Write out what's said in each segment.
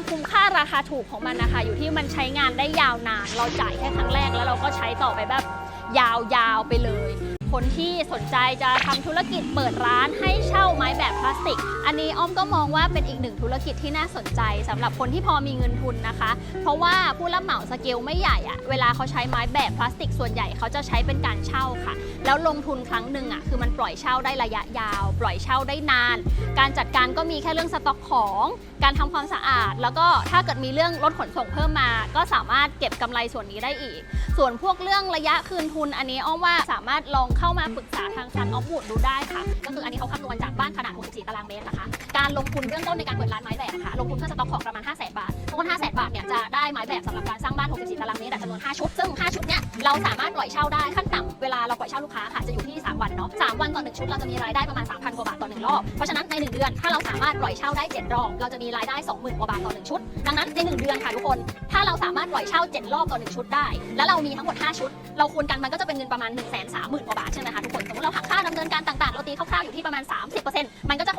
ความคุ้มค่าราคาถูกของมันนะคะ อยู่ที่มันใช้งานได้ยาวนาน เราจ่ายแค่ครั้งแรกแล้วเราก็ใช้ต่อไปแบบยาวๆไปเลย คนที่สนใจจะทำธุรกิจเปิดร้านให้เช่าไม้แบบพลาสติก อันนี้อ้อมก็มองว่าเป็นอีกหนึ่งธุรกิจที่น่าสนใจสำหรับคนที่พอมีเงินทุนนะคะ เพราะว่าผู้รับเหมาสเกลไม่ใหญ่อะเวลาเขาใช้ไม้แบบพลาสติก ส่วนใหญ่เขาจะใช้เป็นการเช่าค่ะ แล้วลงทุนครั้งหนึ่งอะคือมันปล่อยเช่าได้ระยะยาว ปล่อยเช่าได้นาน การจัดการก็มีแค่เรื่องสต็อกของการทำความสะอาด แล้วก็ถ้าเกิดมีเรื่องรถขนส่งเพิ่มมา ก็สามารถเก็บกำไรส่วนนี้ได้อีก ส่วนพวกเรื่องระยะคืนทุนอันนี้อ้อมว่าสามารถลองเข้ามาปรึกษาทางซันออฟบูดดูได้ค่ะ ก็คืออันนี้เขาคำนวณจากบ้านขนาด 64 ตารางเมตรนะคะ การลงทุนเบื้องต้นในการเปิดร้านไม้แบบนะคะลงทุนเพื่อสต็อกของประมาณ 5 0 0 0 0 0 บาท ทุกคน5 0 0 0 0 0 บาทเนี่ยจะได้ไม้แบบสำหรับการสร้างบ้าน 64 ตารางเมตรจำนวน 5 ชุด ซึ่ง 5 ชุดเนี่ยเราสามารถปล่อยเช่าได้ขั้นต่ำเวลาเราปล่อยเช่าลูกค้าค่ะจะอยู่ที่ 3 วันเนาะ3วันต่อ 1 ชุดเราจะมีรายได้ประมาณ 3,000 กว่าบาทต่อ 1 รอบ เพราะฉะนั้นใน 1 เดือนถ้าเราสามารถปล่อยเช่าได้ 7 รอบ เราจะมีรายได้ 20,000 กว่าบาทต่อ 1 ชุด ดังนั้นใน 1 เดือนค่ะทุกคน ถ้าเราสามารถปล่อยเช่า 7 รอบต่อ 1 ชุดได้ แล้วเรามีทั้งหมด 5 ชุด เราคูณกันมันก็จะเป็นเงินประมาณ 1 3 0 0 0 0กว่าบาทใช่ไหมคะทุกคนสมมติเราหักค่าดำเนินการต่างๆเราตีคร่าวๆอยู่ที่ประมาณ 30%มันก็จะ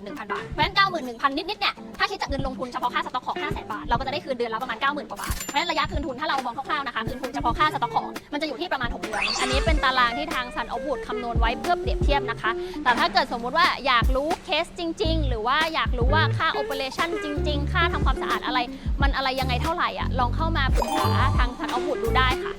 91,000 บาท เพราะฉะนั้น 91,000 นิดๆเนี่ย ถ้าคิดจากเงินลงทุนเฉพาะค่าสต็อกของ 500,000 บาท เราก็จะได้คืนเดือนละประมาณ 90,000 กว่าบาท เพราะฉะนั้นระยะคืนทุนถ้าเรามองคร่าวๆนะคะ คืนทุนเฉพาะค่าสต็อกของ มันจะอยู่ที่ประมาณ 6 เดือน อันนี้เป็นตารางที่ทางซันออฟวูดคำนวณไว้เพื่อเปรียบเทียบนะคะ แต่ถ้าเกิดสมมุติว่าอยากรู้เคสจริง ๆ หรือว่าอยากรู้ว่าค่าโอเปอเรชั่นจริง ๆ ค่าทำความสะอาดอะไร มันอะไรยังไงเท่าไหร่อะ ลองเข้ามาปรึกษาทางซันออฟวูดดูได้ค่ะ